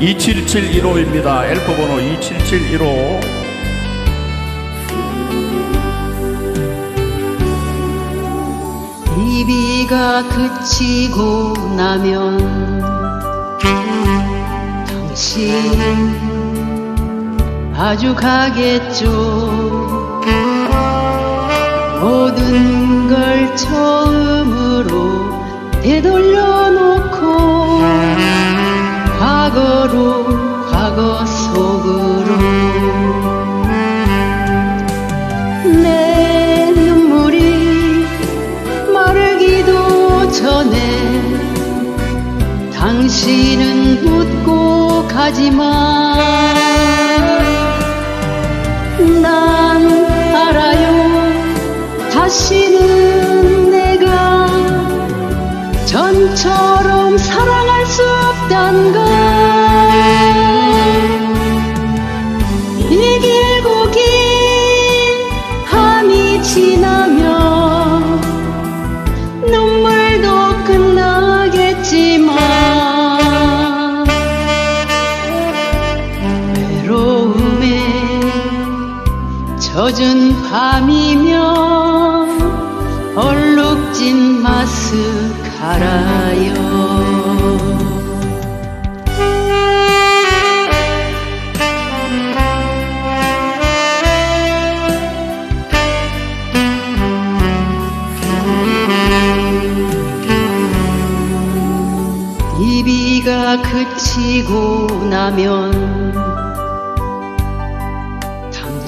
27715입니다. 엘프 번호 27715. 이 비가 그치고 나면 당신 아주 가겠죠 모든 걸 처음으로 되돌려 당신은 웃고 가지만 난 알아요. 다시는 내가 전처럼 사랑할 수 없단 걸 젖은 밤이면 얼룩진 마스카라요. 이 비가 그치고 나면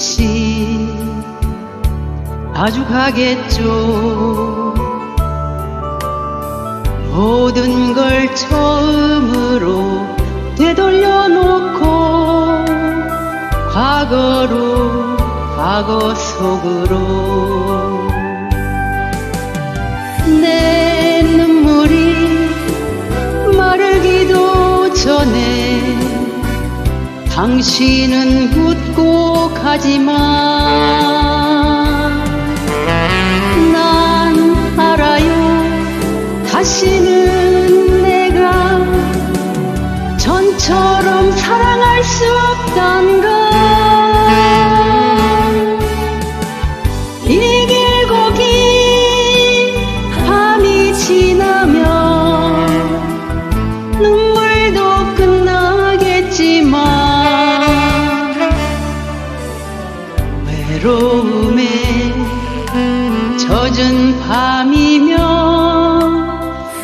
당신 아주 가겠죠. 모든 걸 처음으로 되돌려 놓고 과거로 과거 속으로 내 당신은 웃고 가지만 난 알아요. 다시는 내가 전처럼 사랑할 수 없단 걸 외로움에 젖은 밤이면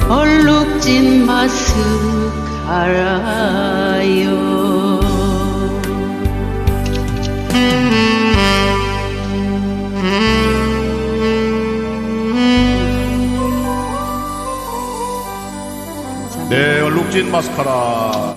얼룩진 마스카라요 네, 얼룩진 마스카라.